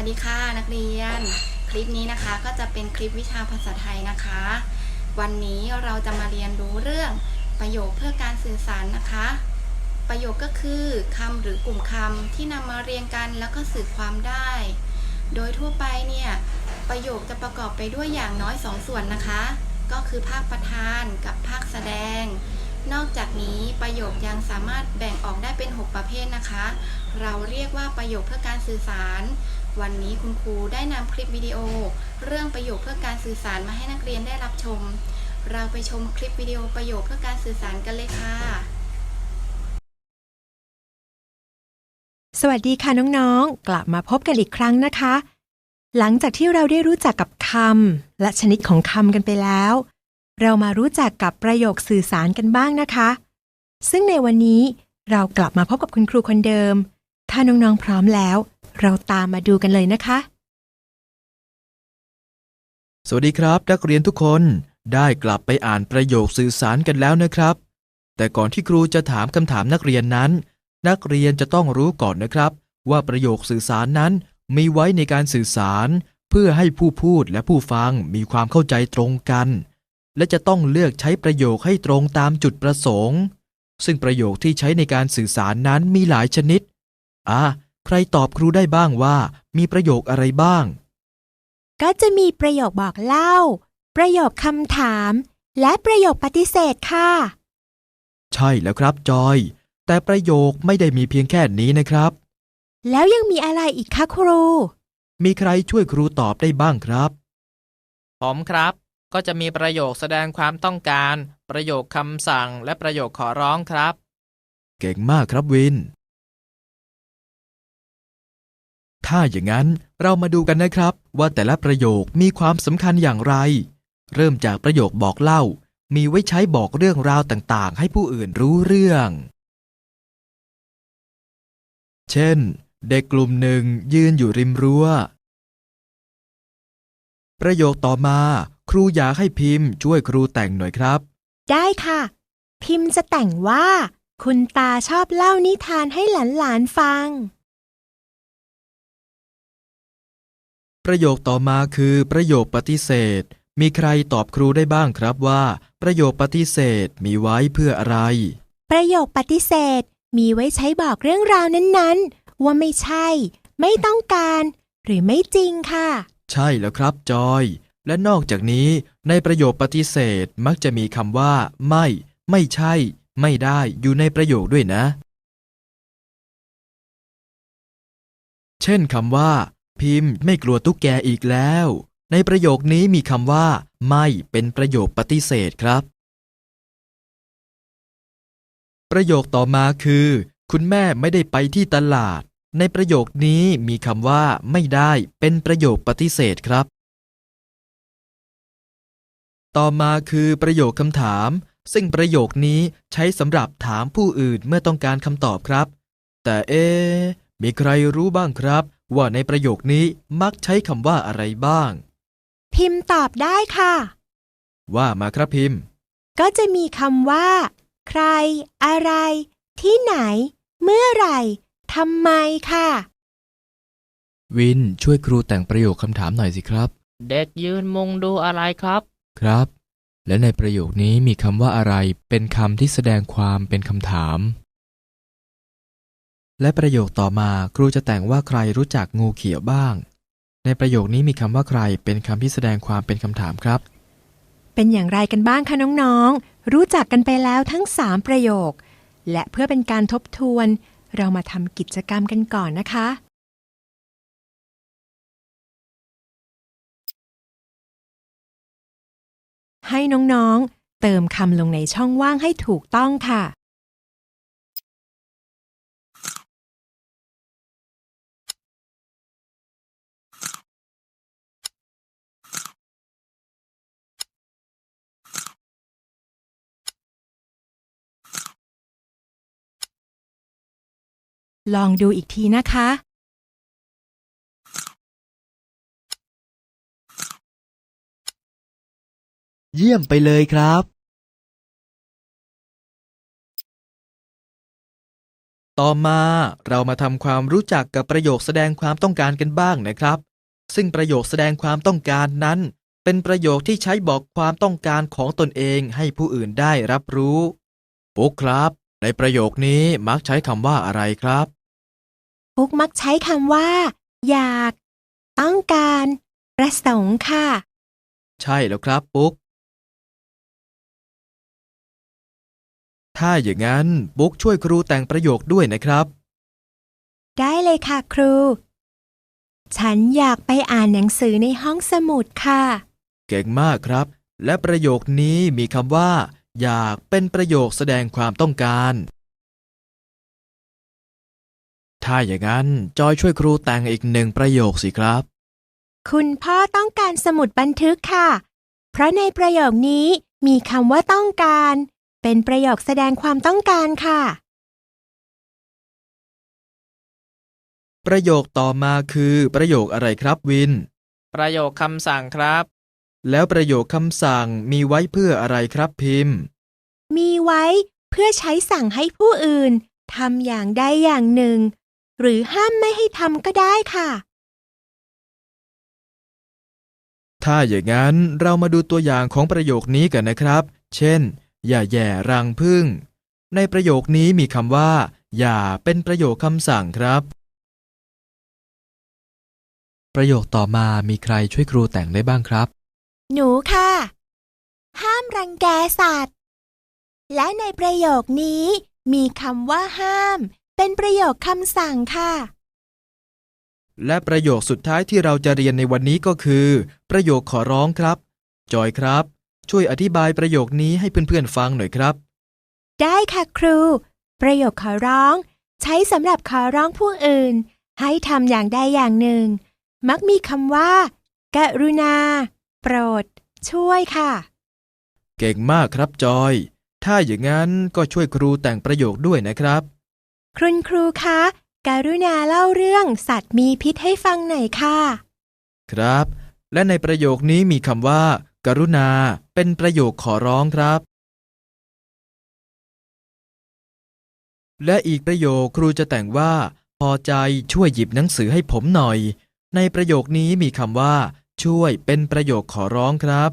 วัสดีค่ะนักเรียน คลิปนี้นะคะก็จะเป็นคลิปวิชาภาษาไทยนะคะ วันนี้เราจะมาเรียนรู้เรื่องประโยคเพื่อการสื่อสารนะคะ ประโยคก็คือคำหรือกลุ่มคำที่นำมาเรียงกันแล้วก็สื่อความได้ โดยทั่วไปเนี่ยประโยคจะประกอบไปด้วยอย่างน้อยสองส่วนนะคะ ก็คือภาคประธานกับภาคแสดง นอกจากนี้ประโยคยังสามารถแบ่งออกได้เป็น 6 ประเภทนะคะ เราเรียกว่าประโยคเพื่อการสื่อสาร วันนี้คุณครูได้นำคลิปวิดีโอ เรื่องประโยคเพื่อการสื่อสารมาให้นักเรียนได้รับชม เราไปชมคลิปวิดีโอประโยคเพื่อการสื่อสารกันเลยค่ะ สวัสดีค่ะน้องๆ กลับมาพบกันอีกครั้งนะคะ หลังจากที่เราได้รู้จักกับคำและชนิดของคำกันไปแล้ว เรามารู้จักกับประโยคสื่อสารกันบ้างนะคะ ซึ่งในวันนี้เรากลับมาพบกับคุณครูคนเดิม ถ้าน้องๆพร้อมแล้ว เราตามมาดูกันเลยนะคะ สวัสดีครับ นักเรียนทุกคนได้กลับไปอ่านประโยคสื่อสารกันแล้วนะครับ แต่ก่อนที่ครูจะถามคำถามนักเรียนนั้น นักเรียนจะต้องรู้ก่อนนะครับ ว่าประโยคสื่อสารนั้นมีไว้ในการสื่อสาร เพื่อให้ผู้พูดและผู้ฟังมีความเข้าใจตรงกัน และจะต้องเลือกใช้ประโยคให้ตรงตามจุดประสงค์ ซึ่งประโยคที่ใช้ในการสื่อสารนั้นมีหลายชนิดอะ ใครตอบครูได้บ้างว่า มีประโยคอะไรบ้าง ก็จะมีประโยคบอกเล่า ประโยคคำถาม และประโยคปฏิเสธค่ะ ใช่แล้วครับจอย แต่ประโยคไม่ได้มีเพียงแค่นี้นะครับ แล้วยังมีอะไรอีกคะครู มีใครช่วยครูตอบได้บ้างครับ ผมครับ ก็จะมีประโยคแสดงความต้องการ ประโยคคำสั่ง และประโยคขอร้องครับ เก่งมากครับวิน ถ้าอย่างนั้นเรามาดูกันนะครับ ว่าแต่ละประโยคมีความสำคัญอย่างไร เริ่มจากประโยคบอกเล่า มีไว้ใช้บอกเรื่องราวต่างๆ ให้ผู้อื่นรู้เรื่อง เช่น เด็กกลุ่มหนึ่งยืนอยู่ริมรั้ว ประโยคต่อมา ครูอยากให้พิมพ์ช่วยครูแต่งหน่อยครับ ได้ค่ะ พิมพ์จะแต่งว่า คุณตาชอบเล่านิทานให้หลานๆฟัง ประโยคต่อมาคือประโยคปฏิเสธ มีใครตอบครูได้บ้างครับว่า ประโยคปฏิเสธมีไว้เพื่ออะไร ประโยคปฏิเสธ มีไว้ใช้บอกเรื่องราวนั้นๆ ว่าไม่ใช่ ไม่ต้องการ หรือไม่จริงค่ะ ใช่แล้วครับจอย และนอกจากนี้ ในประโยคปฏิเสธมักจะมีคำว่า ไม่ ไม่ใช่ ไม่ได้อยู่ในประโยคด้วยนะ เช่นคำว่า พิมพ์ไม่กลัวตุ๊กแกอีกแล้ว ในประโยคนี้มีคำว่า ไม่เป็นประโยคปฏิเสธครับ ประโยคต่อมาคือ คุณแม่ไม่ได้ไปที่ตลาด ในประโยคนี้มีคำว่า ไม่ได้เป็นประโยคปฏิเสธครับ ต่อมาคือประโยคคำถาม ซึ่งประโยคนี้ใช้สำหรับถามผู้อื่นเมื่อต้องการคำตอบครับ แต่เอะมีใครรู้บ้างครับ ว่าในประโยคนี้มักใช้คำว่าอะไรบ้าง พิมพ์ตอบได้ค่ะ ว่ามาครับพิมพ์ ก็จะมีคำว่า ใคร อะไร ที่ไหน เมื่อไหร่ทำไมค่ะ วินช่วยครูแต่งประโยคคำถามหน่อยสิครับ เด็กยืนมุงดูอะไรครับ ครับ และในประโยคนี้มีคำว่าอะไรเป็นคำที่แสดงความเป็นคำถาม และประโยคต่อมาครูจะแต่งว่าใครรู้จักงูเขียวบ้าง ในประโยคนี้มีคำว่าใครเป็นคำที่แสดงความเป็นคำถามครับ เป็นอย่างไรกันบ้างคะน้องๆ รู้จักกันไปแล้วทั้ง 3 ประโยค และเพื่อเป็นการทบทวน เรามาทำกิจกรรมกันก่อนนะคะ ให้น้องๆ เติมคำลงในช่องว่างให้ถูกต้องค่ะ ลองดูอีกทีนะคะ เยี่ยมไปเลยครับ ต่อมาเรามาทำความรู้จักกับประโยคแสดงความต้องการกันบ้างนะครับ ซึ่งประโยคแสดงความต้องการนั้น เป็นประโยคที่ใช้บอกความต้องการของตนเองให้ผู้อื่นได้รับรู้ ปุ๊กครับ ในประโยคนี้มักใช้คำว่าอะไรครับ ปุ๊กมักใช้คำว่า อยาก ต้องการ ประสงค์ค่ะ ใช่แล้วครับปุ๊ก ถ้าอย่างนั้นปุ๊กช่วยครูแต่งประโยคด้วยนะครับ ได้เลยค่ะครู ฉันอยากไปอ่านหนังสือในห้องสมุดค่ะ เก่งมากครับ และประโยคนี้มีคำว่า อยากเป็นประโยคแสดงความต้องการ ถ้าอย่างนั้นจอยช่วยครูแต่งอีกหนึ่งประโยคสิครับ คุณพ่อต้องการสมุดบันทึกค่ะ เพราะในประโยคนี้มีคำว่าต้องการ เป็นประโยคแสดงความต้องการค่ะ ประโยคต่อมาคือประโยคอะไรครับวิน ประโยคคำสั่งครับ แล้วประโยคคำสั่งมีไว้เพื่ออะไรครับพิมพ์ มีไว้เพื่อใช้สั่งให้ผู้อื่นทำอย่างใดอย่างหนึ่ง หรือห้ามไม่ให้ทำก็ได้ค่ะ ถ้าอย่างนั้นเรามาดูตัวอย่างของประโยคนี้กันนะครับ เช่น อย่าแย่รังพึ่ง ในประโยคนี้มีคำว่า อย่าเป็นประโยคคำสั่งครับ ประโยคต่อมามีใครช่วยครูแต่งได้บ้างครับ หนูค่ะ ห้ามรังแกสัตว์ และในประโยคนี้มีคำว่าห้าม เป็นประโยคคำสั่งค่ะ และประโยคสุดท้ายที่เราจะเรียนในวันนี้ก็คือ ประโยคขอร้องครับ จอยครับ ช่วยอธิบายประโยคนี้ให้เพื่อนๆฟังหน่อยครับ ได้ค่ะครู ประโยคขอร้อง ใช้สำหรับขอร้องผู้อื่น ให้ทำอย่างใดอย่างหนึ่ง มักมีคำว่า กรุณา โปรด ช่วยค่ะ เก่งมากครับจอย ถ้าอย่างนั้นก็ช่วยครูแต่งประโยคด้วยนะครับ คุณครูคะกรุณาเล่าเรื่องสัตว์มีพิษให้ฟังหน่อยค่ะ ครับ และในประโยคนี้มีคำว่า กรุณา เป็นประโยคขอร้องครับ และอีกประโยคครูจะแต่งว่า พอใจช่วยหยิบหนังสือให้ผมหน่อย ในประโยคนี้มีคำว่า ช่วยเป็นประโยคขอร้องครับ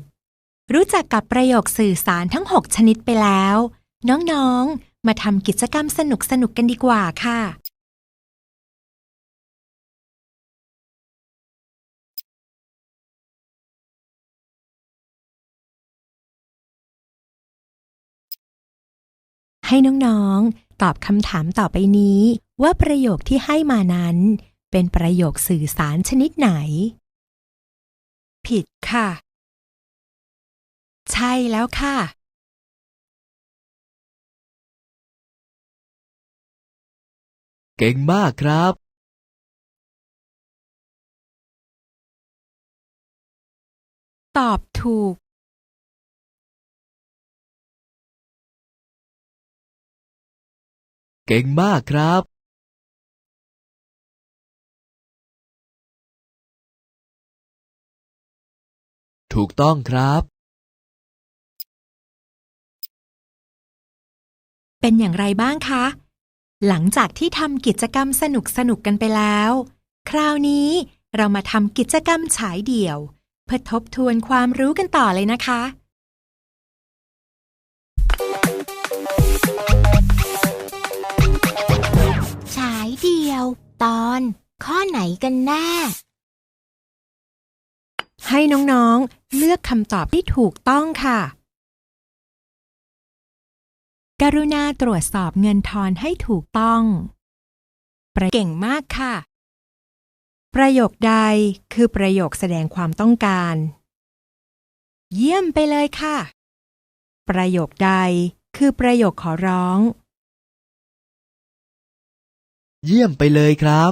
รู้จักกับประโยคสื่อสารทั้ง 6 ชนิดไปแล้ว น้องๆ มาทำกิจกรรมสนุกๆกันดีกว่าค่ะ ให้น้องๆ ตอบคำถามต่อไปนี้ ว่าประโยคที่ให้มานั้น เป็นประโยคสื่อสารชนิดไหน ผิดค่ะ ใช่แล้วค่ะ เก่งมากครับตอบถูก เก่งมากครับ ถูกต้องครับ เป็นอย่างไรบ้างคะ หลังจากที่ทำกิจกรรมสนุกสนุกๆกันไปแล้ว คราวนี้เรามาทำกิจกรรมฉายเดี่ยว เพื่อทบทวนความรู้กันต่อเลยนะคะ ฉายเดี่ยว ตอน ข้อไหนกันแน่ ให้น้องๆ เลือกคำตอบที่ถูกต้องค่ะ กรุณาตรวจสอบเงินทอนให้ถูกต้อง ประเก่งมากค่ะ ประโยคใดคือประโยคแสดงความต้องการ เยี่ยมไปเลยค่ะ ประโยคใดคือประโยคขอร้อง เยี่ยมไปเลยครับ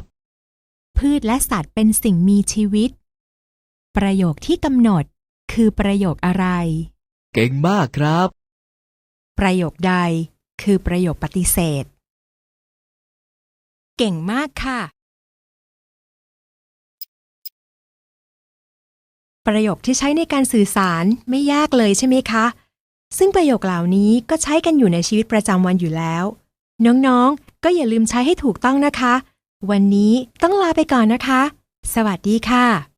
พืชและสัตว์เป็นสิ่งมีชีวิต ประโยคที่กำหนดคือประโยคอะไร เก่งมากครับ ประโยคใดคือประโยคปฏิเสธ เก่งมากค่ะ ประโยคที่ใช้ในการสื่อสารไม่ยากเลยใช่ไหมคะ ซึ่งประโยคเหล่านี้ก็ใช้กันอยู่ในชีวิตประจำวันอยู่แล้ว น้องๆ ก็อย่าลืมใช้ให้ถูกต้องนะคะ วันนี้ต้องลาไปก่อนนะคะ สวัสดีค่ะ